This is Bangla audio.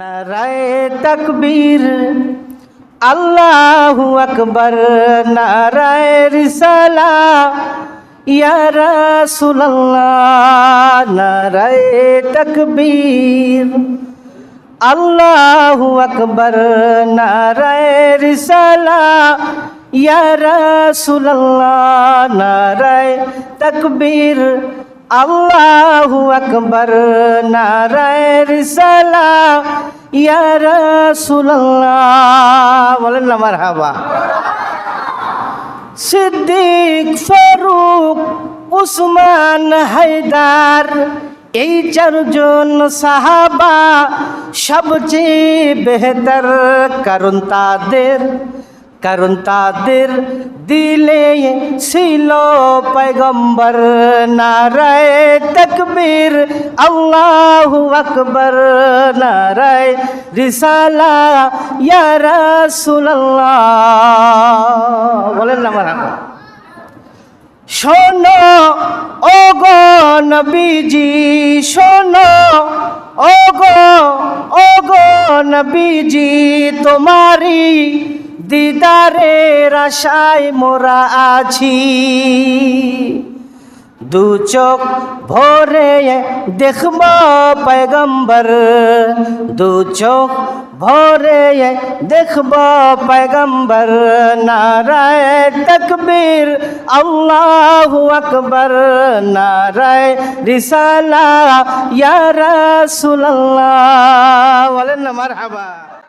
নারায় তকবীর, আল্লাহু আকবার নারায় রিসালা, ইয়া রাসূলুল্লাহ নারায় তকবীর, আল্লাহু আকবার নারায় রিসালা, ইয়া রাসূলুল্লাহ নারায় তকবীর। আল্লাহু আকবার নারায় রিসালা ইয়া রাসূলুল্লাহ। বলেন না, মারহাবা। সিদ্দিক ফারুক উসমান হায়দার, এই চারজন সাহাবা সবচেয়ে বেহতর কারণ তাদের কারণ তাদের দিলে ছিল পয়গম্বর নারায় তকবীর। আল্লাহু আকবর, নারায় রিসালা, ইয়া রাসূলুল্লাহ। বলেন না মারহাবা শোনো ও গো নবীজি, শোনো ও গো ও গো নবীজি তোমারি দিদারের আশায় মোরা আছি। দু চোখ ভরে দেখব পয়গম্বর। দু চোখ ভরে দেখব পয়গম্বর। নারায় তকবীর, আল্লাহু আকবর। নারায় রিসালা, ইয়া রাসূলুল্লাহ। বলেন না, মারহাবা।